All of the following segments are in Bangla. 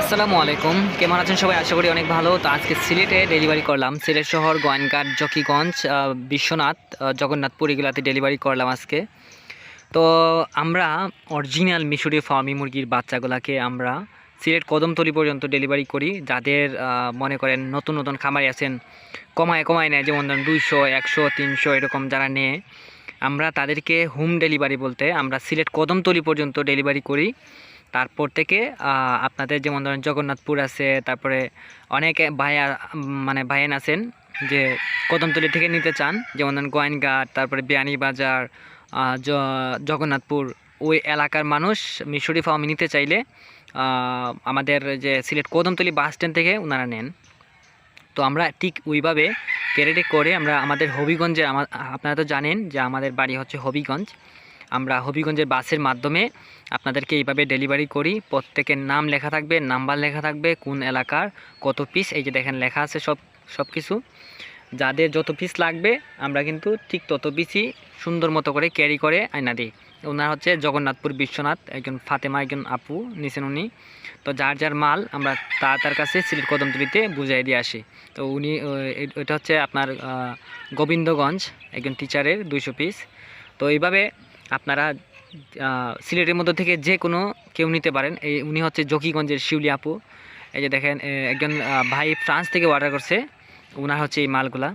আসসালামু আলাইকুম। কেমন আছেন সবাই? আশা করি অনেক ভালো। তো আজকে সিলেটে ডেলিভারি করলাম। সিলেট শহর গোয়েনঘাট জকিগঞ্জ বিশ্বনাথ জগন্নাথপুর, এগুলাতে ডেলিভারি করলাম আজকে। তো আমরা অরিজিনাল মিশরীয় ফার্মি মুরগির বাচ্চাগুলোকে আমরা সিলেট কদমতলি পর্যন্ত ডেলিভারি করি। যাদের মনে করেন নতুন নতুন খামারি আছেন, কমায় কমায় নেয়। যেমন ধরেন দুইশো, একশো, তিনশো, এরকম যারা নেয়, আমরা তাদেরকে হোম ডেলিভারি বলতে আমরা সিলেট কদমতলি পর্যন্ত ডেলিভারি করি। তারপর থেকে আপনাদের যেমন ধরেন জগন্নাথপুর আছে, তারপরে অনেক ভাইয়া মানে ভাইয়ান আছেন যে কদমতলি থেকে নিতে চান, যেমন ধরেন গোয়েনঘাট তারপরে বিয়ানীবাজার জগন্নাথপুর, ওই এলাকার মানুষ মিশরি ফার্ম নিতে চাইলে আমাদের যে সিলেট কদমতলি বাস স্ট্যান্ড থেকে ওনারা নেন। তো আমরা ঠিক ওইভাবে ক্যারেটে করে আমরা আমাদের হবিগঞ্জে আপনারা তো জানেন যে আমাদের বাড়ি হচ্ছে হবিগঞ্জ। আমরা হবিগঞ্জের বাসের মাধ্যমে আপনাদেরকে এইভাবে ডেলিভারি করি। প্রত্যেকের নাম লেখা থাকবে নাম্বার লেখা থাকবে, কোন এলাকার, কত পিস এই যে দেখেন লেখা আছে সব সব কিছু যাদের যত পিস লাগবে, আমরা কিন্তু ঠিক তত পিসই সুন্দর মতো করে ক্যারি করে আয়না দিই। ওনার হচ্ছে জগন্নাথপুর বিশ্বনাথ, একজন ফাতেমা, একজন আপু নিছেন উনি। তো যার যার মাল আমরা তার তার কাছে সিলেট কদমতলিতে বুঝাই দিয়ে আসি। তো উনি এটা হচ্ছে আপনার গোবিন্দগঞ্জ, একজন টিচারের দুইশো পিস তো এইভাবে আপনারা সিলেটের মধ্যে থেকে যে কোনো কেউ নিতে পারেন। এই উনি হচ্ছে জকিগঞ্জের শিউলি আপু। এই যে দেখেন একজন ভাই ফ্রান্স থেকে অর্ডার করছে। ওনার হচ্ছে এই মালগুলা।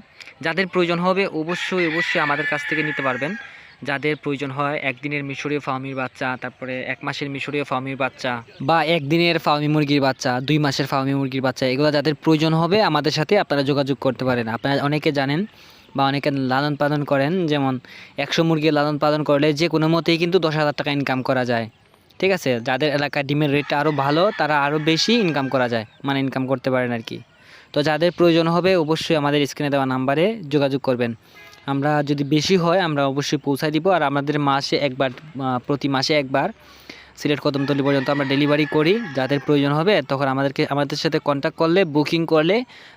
যাদের প্রয়োজন হবে অবশ্যই অবশ্যই আমাদের কাছ থেকে নিতে পারবেন। যাদের প্রয়োজন হয় একদিনের মিশরীয় ফার্মির বাচ্চা, তারপরে এক মাসের মিশরীয় ফার্মির বাচ্চা, বা একদিনের ফার্মি মুরগির বাচ্চা, দুই মাসের ফার্মি মুরগির বাচ্চা, এগুলো যাদের প্রয়োজন হবে আমাদের সাথে আপনারা যোগাযোগ করতে পারেন। আপনারা অনেকে জানেন বা অনেকে লালন পালন করেন, যেমন একশো মুরগি লালন পালন করলে যে কোনো মতেই কিন্তু দশ হাজার টাকা ইনকাম করা যায়। ঠিক আছে? যাদের এলাকায় ডিমের রেটটা আরও ভালো, তারা আরও বেশি ইনকাম করা যায় মানে ইনকাম করতে পারেন আর কি তো যাদের প্রয়োজন হবে, অবশ্যই আমাদের স্ক্রিনে দেওয়া নাম্বারে যোগাযোগ করবেন। আমরা যদি বেশি হয়, আমরা অবশ্যই পৌঁছায় দিব। আর আমাদের মাসে একবার প্রতি মাসে একবার সিলেট কদমতলি পর্যন্ত আমরা ডেলিভারি করি যাদের প্রয়োজন হবে তখন আমাদেরকে আমাদের সাথে কন্ট্যাক্ট করলে বুকিং করলে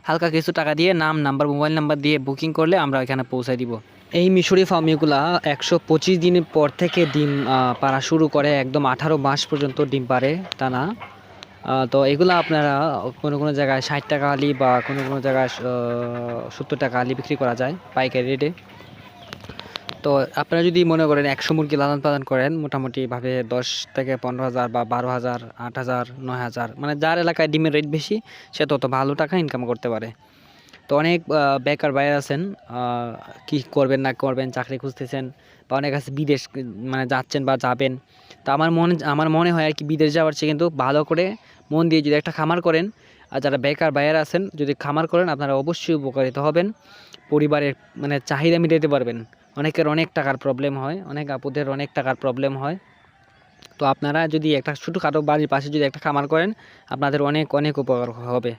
হালকা কিছু টাকা দিয়ে নাম নাম্বার মোবাইল নাম্বার দিয়ে বুকিং করলে আমরা এখানে পৌঁছায় দিব। এই মিশরি ফার্মিগুলা একশো পঁচিশ দিনের পর থেকে ডিম পাড়া শুরু করে একদম আঠারো মাস পর্যন্ত ডিম পারে টানা। আহ, তো এগুলো আপনারা কোনো কোনো জায়গায় ষাট টাকা আলি বা কোনো কোনো জায়গায় সত্তর টাকা আলি বিক্রি করা যায় পাইকারি রেটে তো আপনারা যদি মনে করেন একশো মুরগি লালন পালন করেন, মোটামুটিভাবে দশ থেকে পনেরো হাজার বা বারো হাজার, আট হাজার, নয় হাজার মানে যার এলাকায় ডিমের রেট বেশি, সে তত ভালো টাকা ইনকাম করতে পারে। তো অনেক বেকার বাইরে আছেন কি করবেন না করবেন, চাকরি খুঁজতেছেন বা অনেক আছে বিদেশ মানে যাচ্ছেন বা যাবেন। তো আমার মনে আমার মনে হয় আর কি বিদেশ যাওয়ার চেয়ে কিন্তু ভালো করে মন দিয়ে যদি একটা খামার করেন, আর যারা বেকার বাইরে আছেন, যদি খামার করেন, আপনারা অবশ্যই উপকারিত হবেন, পরিবারের মানে চাহিদা মিটাতে পারবেন। অনেকের অনেক টাকার প্রবলেম হয়, অনেক আপুদের অনেক টাকার প্রবলেম হয়। তো আপনারা যদি একটা ছোটোখাটো বাড়ির পাশে যদি একটা খামার করেন, আপনাদের অনেক অনেক উপকার হবে,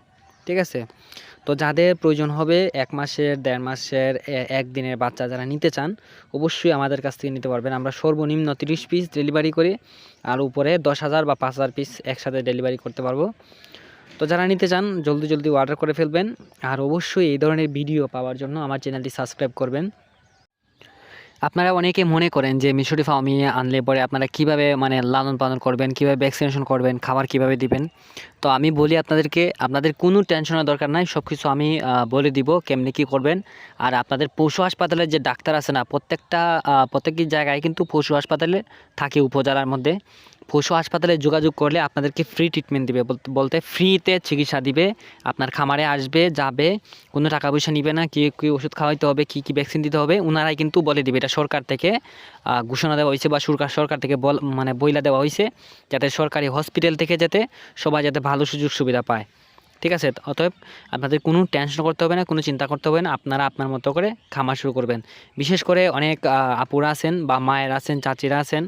ঠিক আছে? তো যাদের প্রয়োজন হবে এক মাসের, দেড় মাসের, এ- একদিনের বাচ্চা যারা নিতে চান, অবশ্যই আমাদের কাছ থেকে নিতে পারবেন। আমরা সর্বনিম্ন তিরিশ পিস ডেলিভারি করি, আর উপরে দশ হাজার বা পাঁচ হাজার পিস একসাথে ডেলিভারি করতে পারব। তো যারা নিতে চান, জলদি জলদি অর্ডার করে ফেলবেন। আর অবশ্যই এই ধরনের ভিডিও পাওয়ার জন্য আমার চ্যানেলটি সাবস্ক্রাইব করবেন। আপনারা অনেকে মনে করেন যে মিশরি ফার্মি আনলে পরে আপনারা কীভাবে মানে লালন পালন করবেন, কীভাবে ভ্যাকসিনেশন করবেন, খাবার কীভাবে দিবেন? তো আমি বলি আপনাদেরকে, আপনাদের কোনো টেনশনের দরকার নাই সব কিছু আমি বলে দিব কেমনি কী করবেন। আর আপনাদের পশু হাসপাতালের যে ডাক্তার আছে না, প্রত্যেকটা প্রত্যেকটি জায়গায় কিন্তু পশু হাসপাতালে থাকে উপজেলার মধ্যে। পশু হাসপাতালে যোগাযোগ করলে আপনাদেরকে ফ্রি ট্রিটমেন্ট দিবে। বলতে- ফ্রিতে চিকিৎসা দিবে, আপনার খামারে আসবে, যাবে, কোনো টাকা পয়সা নিবে না, কি, কী ওষুধ খাওয়াইতে হবে, কী কী ভ্যাকসিন দিতে হবে ওনারাই কিন্তু বলে দিবে এটা সরকার থেকে ঘোষণা দেওয়া হয়েছে বা সরকার সরকার থেকে বল মানে বইলা দেওয়া হয়েছে, যাতে সরকারি হসপিটাল থেকে যাতে সবাই যাতে ভালো সুযোগ সুবিধা পায়। ঠিক আছে? অতএব আপনাদের কোনো টেনশন করতে হবে না, কোনো চিন্তা করতে হবে না, আপনারা আপনার মতো করে খামার শুরু করবেন। বিশেষ করে অনেক আপুরা আছেন বা মায়ের আছেন, চাচিরা আছেন,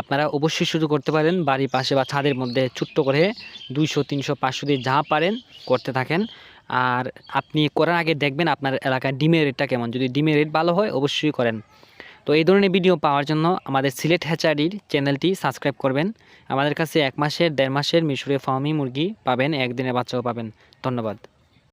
আপনারা অবশ্যই শুরু করতে পারেন, বাড়ির পাশে বা ছাদের মধ্যে ছোট্ট করে দুইশো, তিনশো, পাঁচশো দিয়ে যা পারেন করতে থাকেন। আর আপনি করার আগে দেখবেন আপনার এলাকায় ডিমের রেটটা কেমন। যদি ডিমের রেট ভালো হয়, অবশ্যই করেন। তো এই ধরনের ভিডিও পাওয়ার জন্য আমাদের সিলেট হ্যাচারির চ্যানেলটি সাবস্ক্রাইব করবেন। আমাদের কাছে এক মাসের, দেড় মাসের মিশরে ফার্মি মুরগি পাবেন, একদিনের বাচ্চাও পাবেন। ধন্যবাদ।